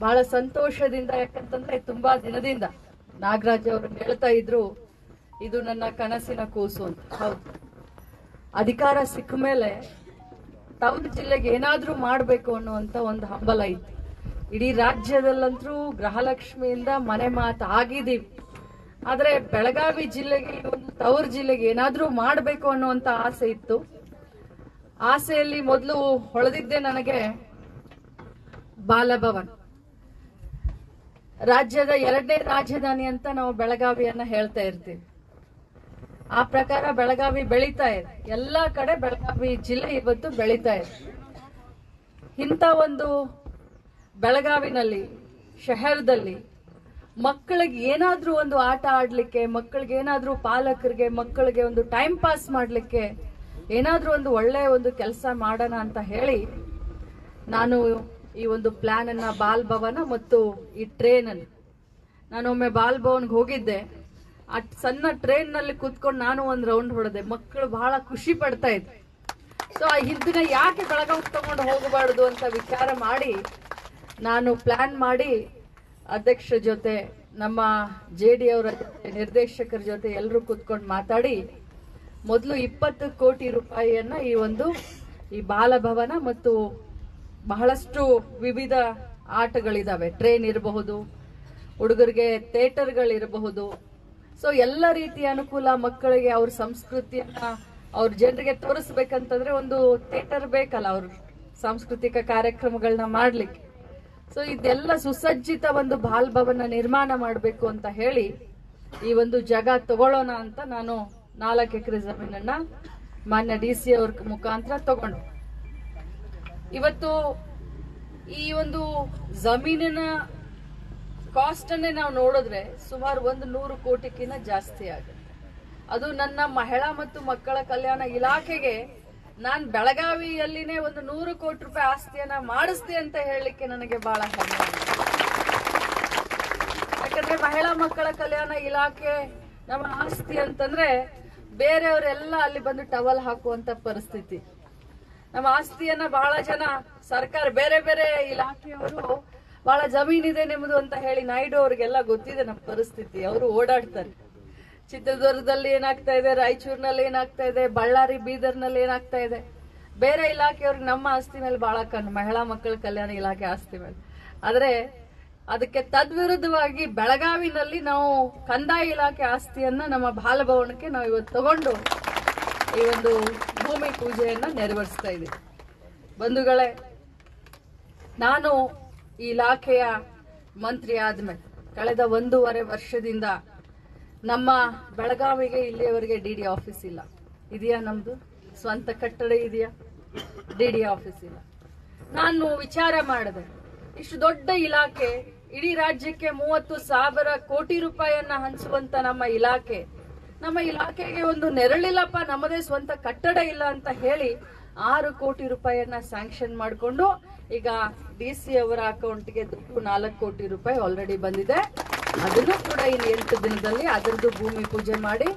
ಬಹಳ ಸಂತೋಷದಿಂದ, ಯಾಕಂತಂದ್ರೆ ತುಂಬಾ ದಿನದಿಂದ ನಾಗರಾಜ್ ಅವರು ಹೇಳ್ತಾ ಇದ್ರು, ಇದು ನನ್ನ ಕನಸಿನ ಕೂಸು ಅಂತ. ಹೌದು. ಅಧಿಕಾರ ಸಿಕ್ಕ ಮೇಲೆ ತವರು ಜಿಲ್ಲೆಗೆ ಏನಾದ್ರೂ ಮಾಡಬೇಕು ಅನ್ನುವಂತ ಒಂದು ಹಂಬಲ ಇತ್ತು. ಇಡೀ ರಾಜ್ಯದಲ್ಲಂತರೂ ಗೃಹಲಕ್ಷ್ಮಿಯಿಂದ ಮನೆ ಮಾತು ಆಗಿದ್ದೀವಿ. ಆದ್ರೆ ಬೆಳಗಾವಿ ಜಿಲ್ಲೆಗೆ ಒಂದು ತವರು ಜಿಲ್ಲೆಗೆ ಏನಾದ್ರೂ ಮಾಡಬೇಕು ಅನ್ನುವಂತ ಆಸೆ ಇತ್ತು. ಆಸೆಯಲ್ಲಿ ಮೊದಲು ಹೊಳೆದಿದ್ದೆ ನನಗೆ ಬಾಲಭವನ್. ರಾಜ್ಯದ ಎರಡನೇ ರಾಜಧಾನಿ ಅಂತ ನಾವು ಬೆಳಗಾವಿಯನ್ನ ಹೇಳ್ತಾ ಇರ್ತೀವಿ. ಆ ಪ್ರಕಾರ ಬೆಳಗಾವಿ ಬೆಳೀತಾ ಇದೆ. ಎಲ್ಲಾ ಕಡೆ ಬೆಳಗಾವಿ ಜಿಲ್ಲೆ ಇವತ್ತು ಬೆಳೀತಾ ಇದೆ. ಇಂಥ ಒಂದು ಬೆಳಗಾವಿನಲ್ಲಿ, ಶಹರದಲ್ಲಿ ಮಕ್ಕಳಿಗೆ ಏನಾದರೂ ಒಂದು ಆಟ ಆಡಲಿಕ್ಕೆ, ಮಕ್ಕಳಿಗೆ ಏನಾದರೂ ಪಾಲಕರಿಗೆ, ಮಕ್ಕಳಿಗೆ ಒಂದು ಟೈಮ್ ಪಾಸ್ ಮಾಡಲಿಕ್ಕೆ ಏನಾದರೂ ಒಂದು ಒಳ್ಳೆ ಒಂದು ಕೆಲಸ ಮಾಡೋಣ ಅಂತ ಹೇಳಿ ನಾನು ಈ ಒಂದು ಪ್ಲಾನ್ ಅನ್ನ ಬಾಲ್ ಭವನ ಮತ್ತು ಈ ಟ್ರೈನ್ ಅನ್ನು ನಾನು ಒಮ್ಮೆ ಬಾಲ್ ಭವನ್ಗೆ ಹೋಗಿದ್ದೆ. ಆ ಸಣ್ಣ ಟ್ರೈನ್ನಲ್ಲಿ ಕೂತ್ಕೊಂಡು ನಾನು ಒಂದು ರೌಂಡ್ ಹೊಡೆದೆ. ಮಕ್ಕಳು ಬಹಳ ಖುಷಿ ಪಡ್ತಾ ಇದ್ರು. ಸೊ ಆ ಹಿಂದಿನ ಯಾಕೆ ಬೆಳಗಾವಿ ತಗೊಂಡು ಹೋಗಬಾರ್ದು ಅಂತ ವಿಚಾರ ಮಾಡಿ ನಾನು ಪ್ಲಾನ್ ಮಾಡಿ ಅಧ್ಯಕ್ಷರ ಜೊತೆ, ನಮ್ಮ ಜೆ ಡಿ ಅವರ ಜೊತೆ, ನಿರ್ದೇಶಕರ ಜೊತೆ ಎಲ್ಲರೂ ಕೂತ್ಕೊಂಡು ಮಾತಾಡಿ ಮೊದಲು ಇಪ್ಪತ್ತು ಕೋಟಿ ರೂಪಾಯಿಯನ್ನ ಈ ಒಂದು ಈ ಬಾಲಭವನ ಮತ್ತು ಬಹಳಷ್ಟು ವಿವಿಧ ಆಟಗಳಿದ್ದಾವೆ ಟ್ರೈನ್ ಇರಬಹುದು, ಹುಡುಗರಿಗೆ ಥಿಯೇಟರ್ಗಳಿರಬಹುದು. ಸೊ ಎಲ್ಲ ರೀತಿಯ ಅನುಕೂಲ ಮಕ್ಕಳಿಗೆ ಅವ್ರ ಸಂಸ್ಕೃತಿಯನ್ನ ಅವ್ರ ಜನರಿಗೆ ತೋರಿಸ್ಬೇಕಂತಂದ್ರೆ ಒಂದು ಥಿಯೇಟರ್ ಬೇಕಲ್ಲ ಅವ್ರ ಸಾಂಸ್ಕೃತಿಕ ಕಾರ್ಯಕ್ರಮಗಳನ್ನ ಮಾಡ್ಲಿಕ್ಕೆ. ಸೊ ಇದೆಲ್ಲ ಸುಸಜ್ಜಿತ ಒಂದು ಬಾಲ್ಭವನ ನಿರ್ಮಾಣ ಮಾಡಬೇಕು ಅಂತ ಹೇಳಿ ಈ ಒಂದು ಜಾಗ ತಗೊಳ್ಳೋಣ ಅಂತ ನಾನು ನಾಲ್ಕು ಎಕರೆ ಜಮೀನನ್ನ ಮಾನ್ಯ ಡಿ ಸಿ ಅವ್ರ ಮುಖಾಂತರ ತಗೊಂಡು. ಇವತ್ತು ಈ ಒಂದು ಜಮೀನಿನ ಕಾಸ್ಟ್ ಅನ್ನೇ ನಾವು ನೋಡಿದ್ರೆ ಸುಮಾರು ಒಂದು ನೂರು ಕೋಟಿಕ್ಕಿಂತ ಜಾಸ್ತಿ ಆಗುತ್ತೆ ಅದು ನನ್ನ ಮಹಿಳಾ ಮತ್ತು ಮಕ್ಕಳ ಕಲ್ಯಾಣ ಇಲಾಖೆಗೆ ನಾನು ಬೆಳಗಾವಿಯಲ್ಲಿನೇ ಒಂದು ನೂರು ಕೋಟಿ ರೂಪಾಯಿ ಆಸ್ತಿಯನ್ನ ಮಾಡಿಸ್ದೆ ಅಂತ ಹೇಳಲಿಕ್ಕೆ ನನಗೆ ಬಹಳ ಹೆಮ್ಮೆ. ಯಾಕಂದ್ರೆ ಮಹಿಳಾ ಮಕ್ಕಳ ಕಲ್ಯಾಣ ಇಲಾಖೆ ನಮ್ಮ ಆಸ್ತಿ ಅಂತಂದ್ರೆ ಬೇರೆಯವರೆಲ್ಲ ಅಲ್ಲಿ ಬಂದು ಟವಲ್ ಹಾಕುವಂತ ಪರಿಸ್ಥಿತಿ ನಮ್ಮ ಆಸ್ತಿಯನ್ನ ಬಹಳ ಜನ ಸರ್ಕಾರ ಬೇರೆ ಬೇರೆ ಇಲಾಖೆಯವರು ಬಹಳ ಜಮೀನಿದೆ ನಿಮ್ಮದು ಅಂತ ಹೇಳಿ ನಾಯ್ಡು ಅವ್ರಿಗೆಲ್ಲ ಗೊತ್ತಿದೆ ನಮ್ಮ ಪರಿಸ್ಥಿತಿ. ಅವರು ಓಡಾಡ್ತಾರೆ. ಚಿತ್ರದುರ್ಗದಲ್ಲಿ ಏನಾಗ್ತಾ ಇದೆ, ರಾಯಚೂರಿನಲ್ಲಿ ಏನಾಗ್ತಾ ಇದೆ, ಬಳ್ಳಾರಿ, ಬೀದರ್ನಲ್ಲಿ ಏನಾಗ್ತಾ ಇದೆ. ಬೇರೆ ಇಲಾಖೆಯವ್ರಿಗೆ ನಮ್ಮ ಆಸ್ತಿ ಮೇಲೆ ಬಹಳ ಕಣ್ಣು, ಮಹಿಳಾ ಮಕ್ಕಳ ಕಲ್ಯಾಣ ಇಲಾಖೆ ಆಸ್ತಿ ಮೇಲೆ. ಆದ್ರೆ ಅದಕ್ಕೆ ತದ್ವಿರುದ್ಧವಾಗಿ ಬೆಳಗಾವಿನಲ್ಲಿ ನಾವು ಕಂದಾಯ ಇಲಾಖೆ ಆಸ್ತಿಯನ್ನ ನಮ್ಮ ಬಾಲಭವನಕ್ಕೆ ನಾವು ಇವತ್ತು ತಗೊಂಡು ಈ ಒಂದು ಭೂಮಿ ಪೂಜೆಯನ್ನು ನೆರವೇರಿಸ್ತಾ ಇದೆ. ಬಂಧುಗಳೇ, ನಾನು ಈ ಇಲಾಖೆಯ ಮಂತ್ರಿ ಆದ್ಮೇಲೆ ಕಳೆದ ಒಂದೂವರೆ ವರ್ಷದಿಂದ ನಮ್ಮ ಬೆಳಗಾವಿಗೆ ಇಲ್ಲಿಯವರೆಗೆ ಡಿ ಡಿ ಆಫೀಸ್ ಇಲ್ಲ. ಇದೆಯಾ ನಮ್ದು? ಸ್ವಂತ ಕಟ್ಟಡ ಇದೆಯಾ? ಡಿ ಡಿ ಆಫೀಸ್ ಇಲ್ಲ. ನಾನು ವಿಚಾರ ಮಾಡಿದೆ ಇಷ್ಟು ದೊಡ್ಡ ಇಲಾಖೆ, ಇಡೀ ರಾಜ್ಯಕ್ಕೆ ಮೂವತ್ತು ಸಾವಿರ ಕೋಟಿ ರೂಪಾಯಿಯನ್ನ ಹಂಚುವಂತ ನಮ್ಮ ಇಲಾಖೆ ನಮ್ಮ ಇಲಾಖೆಗೆ ಒಂದು ನೆರಳಿಲ್ಲಪ್ಪ, ನಮ್ಮದೇ ಸ್ವಂತ ಕಟ್ಟಡ ಇಲ್ಲ ಅಂತ ಹೇಳಿ ಆರು ಕೋಟಿ ರೂಪಾಯಿಯನ್ನ ಸ್ಯಾಂಕ್ಷನ್ ಮಾಡಿಕೊಂಡು ಈಗ ಡಿ ಸಿ ಅವರ ಅಕೌಂಟ್ಗೆ ದುಡ್ಡು ನಾಲ್ಕು ಕೋಟಿ ರೂಪಾಯಿ ಆಲ್ರೆಡಿ ಬಂದಿದೆ. ಅದನ್ನು ಕೂಡ ಇನ್ನು ಎಂಟು ದಿನದಲ್ಲಿ ಅದರದ್ದು ಭೂಮಿ ಪೂಜೆ ಮಾಡಿ,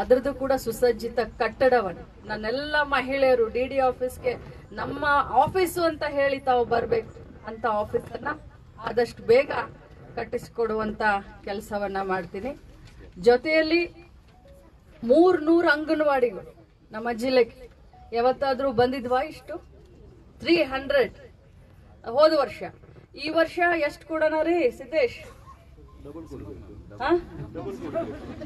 ಅದರದ್ದು ಕೂಡ ಸುಸಜ್ಜಿತ ಕಟ್ಟಡವನ್ನು. ನನ್ನೆಲ್ಲ ಮಹಿಳೆಯರು ಡಿ ಡಿ ಆಫೀಸ್ಗೆ ನಮ್ಮ ಆಫೀಸು ಅಂತ ಹೇಳಿ ತಾವು ಬರಬೇಕು ಅಂತ ಆಫೀಸನ್ನ ಆದಷ್ಟು ಬೇಗ ಕಟ್ಟಿಸಿಕೊಡುವಂತ ಕೆಲಸವನ್ನ ಮಾಡ್ತೀನಿ. ಜೊತೆಯಲ್ಲಿ ಮೂರ್ನೂರು ಅಂಗನವಾಡಿಗಳು ನಮ್ಮ ಜಿಲ್ಲೆಗೆ. ಯಾವತ್ತಾದ್ರೂ ಬಂದಿದ್ವಾ ಇಷ್ಟು? ತ್ರೀ ಹಂಡ್ರೆಡ್ ಹೋದ ವರ್ಷ. ಈ ವರ್ಷ ಎಷ್ಟು ಕೊಡೋಣ ರೀ, ಸಿದ್ದೇಶ್?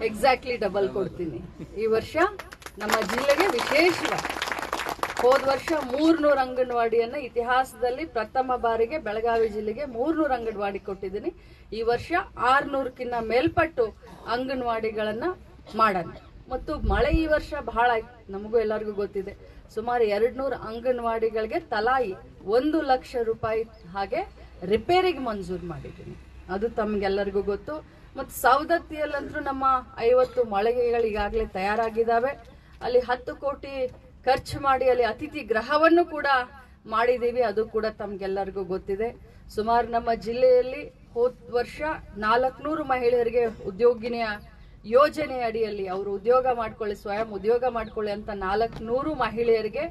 ಎಕ್ಸಾಕ್ಟ್ಲಿ ಡಬಲ್ ಕೊಡ್ತೀನಿ. ಈ ವರ್ಷ ನಮ್ಮ ಜಿಲ್ಲೆಗೆ ವಿಶೇಷವಾಗಿ. ಹೋದ ವರ್ಷ ಮೂರ್ನೂರು ಅಂಗನವಾಡಿಯನ್ನ ಇತಿಹಾಸದಲ್ಲಿ ಪ್ರಥಮ ಬಾರಿಗೆ ಬೆಳಗಾವಿ ಜಿಲ್ಲೆಗೆ ಮೂರ್ನೂರು ಅಂಗನವಾಡಿ ಕೊಟ್ಟಿದ್ದೀನಿ. ಈ ವರ್ಷ ಆರ್ನೂರಕ್ಕಿಂತ ಮೇಲ್ಪಟ್ಟು ಅಂಗನವಾಡಿಗಳನ್ನ ಮಾಡೋಣ. ಮತ್ತು ಮಳೆ ಈ ವರ್ಷ ಬಹಳ ನಮಗೂ ಎಲ್ಲರಿಗೂ ಗೊತ್ತಿದೆ. ಸುಮಾರು ಎರಡ್ನೂರು ಅಂಗನವಾಡಿಗಳಿಗೆ ತಲಾಯಿ ಒಂದು ಲಕ್ಷ ರೂಪಾಯಿ ಹಾಗೆ ರಿಪೇರಿಗೆ ಮಂಜೂರು ಮಾಡಿದ್ದೀನಿ. ಅದು ತಮ್ಗೆಲ್ಲರಿಗೂ ಗೊತ್ತು. ಮತ್ತು ಸವದತ್ತಿಯಲ್ಲಂತೂ ನಮ್ಮ ಐವತ್ತು ಮಳಿಗೆಗಳು ಈಗಾಗಲೇ ತಯಾರಾಗಿದ್ದಾವೆ. ಅಲ್ಲಿ ಹತ್ತು ಕೋಟಿ ಖರ್ಚು ಮಾಡಿ ಅಲ್ಲಿ ಅತಿಥಿ ಗ್ರಹವನ್ನು ಕೂಡ ಮಾಡಿದ್ದೀವಿ. ಅದು ಕೂಡ ತಮ್ಗೆಲ್ಲರಿಗೂ ಗೊತ್ತಿದೆ. ಸುಮಾರು ನಮ್ಮ ಜಿಲ್ಲೆಯಲ್ಲಿ ಹೋದ ವರ್ಷ ನಾಲ್ಕುನೂರು ಮಹಿಳೆಯರಿಗೆ ಉದ್ಯೋಗಿನಿಯ ಯೋಜನೆ ಅಡಿಯಲ್ಲಿ ಅವರು ಉದ್ಯೋಗ ಮಾಡ್ಕೊಳ್ಳಿ, ಸ್ವಯಂ ಉದ್ಯೋಗ ಮಾಡ್ಕೊಳ್ಳಿ ಅಂತ ನಾಲ್ಕುನೂರು ಮಹಿಳೆಯರಿಗೆ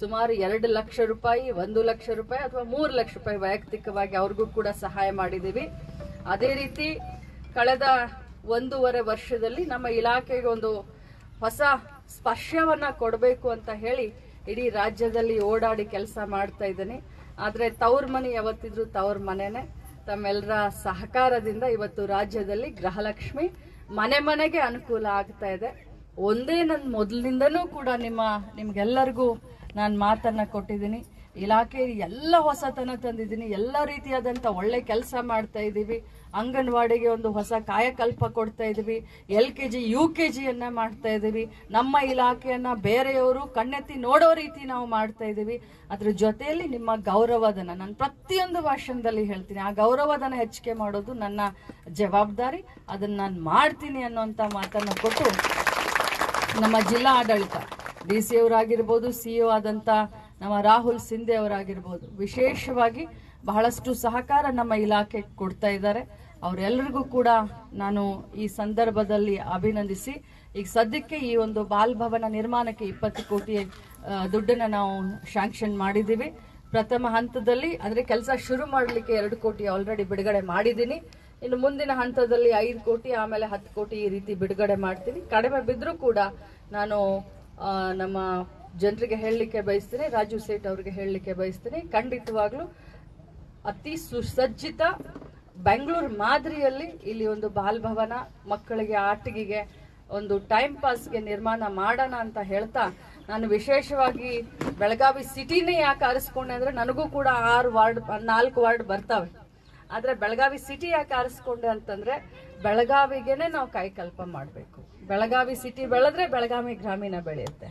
ಸುಮಾರು ಎರಡು ಲಕ್ಷ ರೂಪಾಯಿ, ಒಂದು ಲಕ್ಷ ರೂಪಾಯಿ ಅಥವಾ ಮೂರು ಲಕ್ಷ ರೂಪಾಯಿ ವೈಯಕ್ತಿಕವಾಗಿ ಅವ್ರಿಗೂ ಕೂಡ ಸಹಾಯ ಮಾಡಿದ್ದೀವಿ. ಅದೇ ರೀತಿ ಕಳೆದ ಒಂದೂವರೆ ವರ್ಷದಲ್ಲಿ ನಮ್ಮ ಇಲಾಖೆಗೆ ಒಂದು ಹೊಸ ಸ್ಪರ್ಶವನ್ನು ಕೊಡಬೇಕು ಅಂತ ಹೇಳಿ ಇಡೀ ರಾಜ್ಯದಲ್ಲಿ ಓಡಾಡಿ ಕೆಲಸ ಮಾಡ್ತಾ ಇದ್ದೀನಿ. ಆದರೆ ತವ್ರ ಮನೆ ಯಾವತ್ತಿದ್ರು ತವ್ರ ಮನೆನೇ. ತಮ್ಮೆಲ್ಲರ ಸಹಕಾರದಿಂದ ಇವತ್ತು ರಾಜ್ಯದಲ್ಲಿ ಗೃಹಲಕ್ಷ್ಮಿ ಮನೆ ಮನೆಗೆ ಅನುಕೂಲ ಆಗ್ತಾ ಇದೆ. ಒಂದೇ ನನ್ನ ಮೊದಲಿನಿಂದನೂ ಕೂಡ ನಿಮ್ಮ ನಿಮ್ಗೆಲ್ಲರಿಗೂ ನಾನು ಮಾತನ್ನು ಕೊಟ್ಟಿದ್ದೀನಿ. ಇಲಾಖೆ ಎಲ್ಲ ಹೊಸತನ ತಂದಿದ್ದೀನಿ. ಎಲ್ಲ ರೀತಿಯಾದಂಥ ಒಳ್ಳೆ ಕೆಲಸ ಮಾಡ್ತಾ ಇದ್ದೀವಿ ಅಂಗನವಾಡಿಗೆ ಒಂದು ಹೊಸ ಕಾಯಕಲ್ಪ ಕೊಡ್ತಾ ಇದ್ದೀವಿ L K G, U K ಜಿಯನ್ನು ಮಾಡ್ತಾ ಇದ್ದೀವಿ ನಮ್ಮ ಇಲಾಖೆಯನ್ನು ಬೇರೆಯವರು ಕಣ್ಣೆತ್ತಿ ನೋಡೋ ರೀತಿ ನಾವು ಮಾಡ್ತಾ ಇದ್ದೀವಿ ಅದ್ರ ಜೊತೆಯಲ್ಲಿ ನಿಮ್ಮ ಗೌರವಧನ, ನಾನು ಪ್ರತಿಯೊಂದು ಭಾಷಣದಲ್ಲಿ ಹೇಳ್ತೀನಿ. ಆ ಗೌರವಧನ ಹೆಚ್ಚಿಗೆ ಮಾಡೋದು ನನ್ನ ಜವಾಬ್ದಾರಿ. ಅದನ್ನ ನಾನು ಮಾಡ್ತೀನಿ ಅನ್ನೋಂಥ ಮಾತನ್ನು ಕೊಟ್ಟು ನಮ್ಮ ಜಿಲ್ಲಾ ಆಡಳಿತ, ಡಿ ಸಿ ಅವರಾಗಿರ್ಬೋದು ಸಿಇಒ ಆದಂಥ ನಮ್ಮ ರಾಹುಲ್ ಸಿಂಧೆ ಅವರಾಗಿರ್ಬೋದು. ವಿಶೇಷವಾಗಿ ಬಹಳಷ್ಟು ಸಹಕಾರ ನಮ್ಮ ಇಲಾಖೆ ಕೊಡ್ತಾ ಇದ್ದಾರೆ. ಅವರೆಲ್ಲರಿಗೂ ಕೂಡ ನಾನು ಈ ಸಂದರ್ಭದಲ್ಲಿ ಅಭಿನಂದಿಸಿ, ಈಗ ಸದ್ಯಕ್ಕೆ ಈ ಒಂದು ಬಾಲ್ಭವನ ನಿರ್ಮಾಣಕ್ಕೆ ಇಪ್ಪತ್ತು ಕೋಟಿ ದುಡ್ಡನ್ನು ನಾವು ಶಾಂಕ್ಷನ್ ಮಾಡಿದ್ದೀವಿ. ಪ್ರಥಮ ಹಂತದಲ್ಲಿ, ಅಂದ್ರೆ ಕೆಲಸ ಶುರು ಮಾಡಲಿಕ್ಕೆ ಎರಡು ಕೋಟಿ ಆಲ್ರೆಡಿ ಬಿಡುಗಡೆ ಮಾಡಿದ್ದೀನಿ. ಇನ್ನು ಮುಂದಿನ ಹಂತದಲ್ಲಿ ಐದು ಕೋಟಿ, ಆಮೇಲೆ ಹತ್ತು ಕೋಟಿ ಈ ರೀತಿ ಬಿಡುಗಡೆ ಮಾಡ್ತೀನಿ. ಕಡಿಮೆ ಬಿದ್ದರೂ ಕೂಡ ನಾನು ನಮ್ಮ ಜನರಿಗೆ ಹೇಳಲಿಕ್ಕೆ ಬಯಸ್ತೀನಿ, ರಾಜು ಸೇಠ್ ಅವರಿಗೆ ಹೇಳಲಿಕ್ಕೆ ಬಯಸ್ತೀನಿ. ಖಂಡಿತವಾಗ್ಲೂ ಅತಿ ಸುಸಜ್ಜಿತ ಬೆಂಗಳೂರು ಮಾದರಿಯಲ್ಲಿ ಇಲ್ಲಿ ಒಂದು ಬಾಲ್ಭವನ, ಮಕ್ಕಳಿಗೆ ಆಟಿಕೆಗೆ ಒಂದು ಟೈಮ್ ಪಾಸ್ಗೆ ನಿರ್ಮಾಣ ಮಾಡೋಣ ಅಂತ ಹೇಳ್ತಾ ನಾನು ವಿಶೇಷವಾಗಿ ಬೆಳಗಾವಿ ಸಿಟಿನೇ ಯಾಕೆ ಆರಿಸ್ಕೊಂಡೆ ಅಂದರೆ ನನಗೂ ಕೂಡ ಆರು ವಾರ್ಡ್, ನಾಲ್ಕು ವಾರ್ಡ್ ಬರ್ತವೆ. ಆದರೆ ಬೆಳಗಾವಿ ಸಿಟಿ ಯಾಕೆ ಆರಿಸ್ಕೊಂಡೆ ಅಂತಂದರೆ ಬೆಳಗಾವಿಗೆನೆ ನಾವು ಕೈಕಲ್ಪ ಮಾಡಬೇಕು. ಬೆಳಗಾವಿ ಸಿಟಿ ಬೆಳೆದ್ರೆ ಬೆಳಗಾವಿ ಗ್ರಾಮೀಣ ಬೆಳೆಯುತ್ತೆ.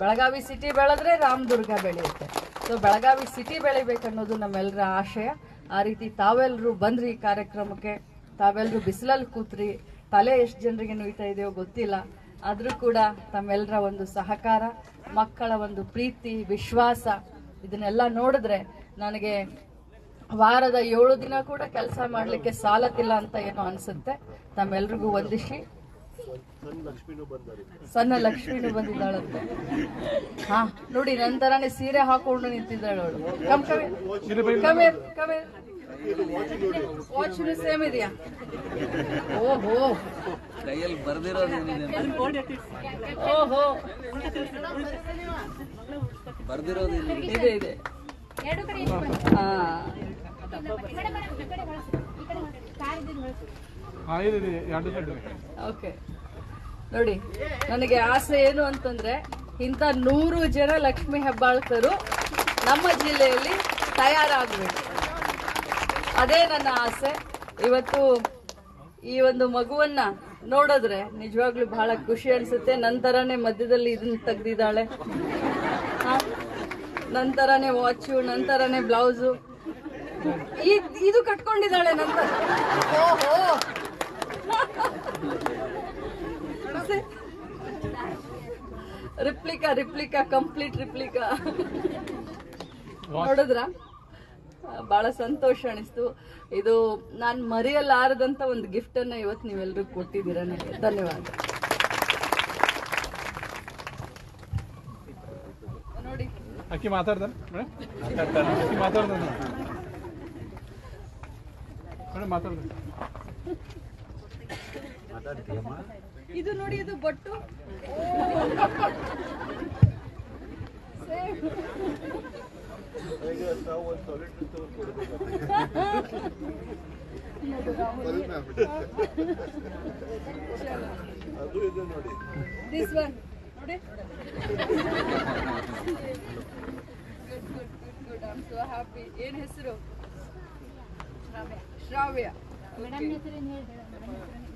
ಬೆಳಗಾವಿ ಸಿಟಿ ಬೆಳೆದ್ರೆ ರಾಮದುರ್ಗ ಬೆಳೆಯುತ್ತೆ. ಸೊ ಬೆಳಗಾವಿ ಸಿಟಿ ಬೆಳಿಬೇಕನ್ನೋದು ನಮ್ಮೆಲ್ಲರ ಆಶಯ. ಆ ರೀತಿ ತಾವೆಲ್ಲರೂ ಬಂದ್ರಿ ಈ ಕಾರ್ಯಕ್ರಮಕ್ಕೆ. ತಾವೆಲ್ಲರೂ ಬಿಸಿಲಲ್ಲಿ ಕೂತ್ರಿ. ತಲೆ ಎಷ್ಟು ಜನರಿಗೆ ನುಯ್ತಾ ಇದೆಯೋ ಗೊತ್ತಿಲ್ಲ. ಆದರೂ ಕೂಡ ತಮ್ಮೆಲ್ಲರ ಒಂದು ಸಹಕಾರ, ಮಕ್ಕಳ ಒಂದು ಪ್ರೀತಿ, ವಿಶ್ವಾಸ, ಇದನ್ನೆಲ್ಲ ನೋಡಿದ್ರೆ ನನಗೆ ವಾರದ ಏಳು ದಿನ ಕೂಡ ಕೆಲಸ ಮಾಡಲಿಕ್ಕೆ ಸಾಲತಿಲ್ಲ ಅಂತ ಏನೋ ಅನಿಸುತ್ತೆ. ತಮ್ಮೆಲ್ರಿಗೂ ವಂದಿಸಿ. ಸಣ್ಣ ಲಕ್ಷ್ಮಿನೂ ಬಂದಿದ್ದಾಳಂತೆ ಹಾ ನೋಡಿ ನನ್ನ ತರಾನೇ ಸೀರೆ ಹಾಕೊಂಡು ನಿಂತಿದ್ದಾಳು ಅವಳು ಕಮ್ ಕಮೀರ್ ಕಮೀರ್ ಕಮೀರ್ ವಾಚ್ ಸೇಮ್ ಇದೆಯಾ ಓಹೋ ಕೈಯಲ್ಲಿ ಬರ್ದಿರೋದೇನಿದೆ ಓಹೋ ಬರ್ದಿರೋದೇನಿದೆ ಇದೆ ಇದೆ ಹಾ ಹಾಂ ಇದೆ ಇದೆ ಎರಡು ಸೈಡ್ ಓಕೆ ನೋಡಿ, ನನಗೆ ಆಸೆ ಏನು ಅಂತಂದ್ರೆ, ಇಂಥ ನೂರು ಜನ ಲಕ್ಷ್ಮಿ ಹೆಬ್ಬಾಳ್ಕರು ನಮ್ಮ ಜಿಲ್ಲೆಯಲ್ಲಿ ತಯಾರಾಗಬೇಕು. ಅದೇ ನನ್ನ ಆಸೆ. ಇವತ್ತು ಈ ಒಂದು ಮಗುವನ್ನ ನೋಡಿದ್ರೆ ನಿಜವಾಗ್ಲೂ ಬಹಳ ಖುಷಿ ಅನ್ಸುತ್ತೆ. ನಂತರನೇ ಮಧ್ಯದಲ್ಲಿ ಇದನ್ನ ತೆಗ್ದಿದ್ದಾಳೆ? ನಂತರನೇ ವಾಚು ನಂತರನೇ ಬ್ಲೌಸು. ಇದು ಕಟ್ಕೊಂಡಿದ್ದಾಳೆ ನಂತರ ಓಹೋ! Replica replica complete replica. ನೋಡಿದ್ರ? ಬಹಳ ಸಂತೋಷ ಅನಿಸ್ತು. ಇದು ನಾನು ಮರೆಯಲಾರದಂತ ಒಂದು ಗಿಫ್ಟ್ ಅನ್ನ ಇವತ್ತು ನೀವೆಲ್ಲರೂ ಕೊಟ್ಟಿದ್ದೀರಾ ನನಗೆ. ಧನ್ಯವಾದ. ನೋಡಿ. ಅಕ್ಕಿ ಮಾತಾಡ್ದ? ಮೇಡಮ್ ಮಾತಾಡ್ದ? ಮಾತಾಡ್ತಾನೆ ಇದು ನೋಡಿ ಇದು ಬೊಟ್ಟು. This one. ನೋಡಿ. Good good good good I am so happy ಏನ್ ಹೆಸರು? ಶ್ರಾವ್ಯ. ಮೇಡಮ್ ಹೆಸರು ಏನು ಹೇಳಿದೆ ಮೇಡಮ್ ಹೆಸರು ಹೇಳಿ ಹೌದಾ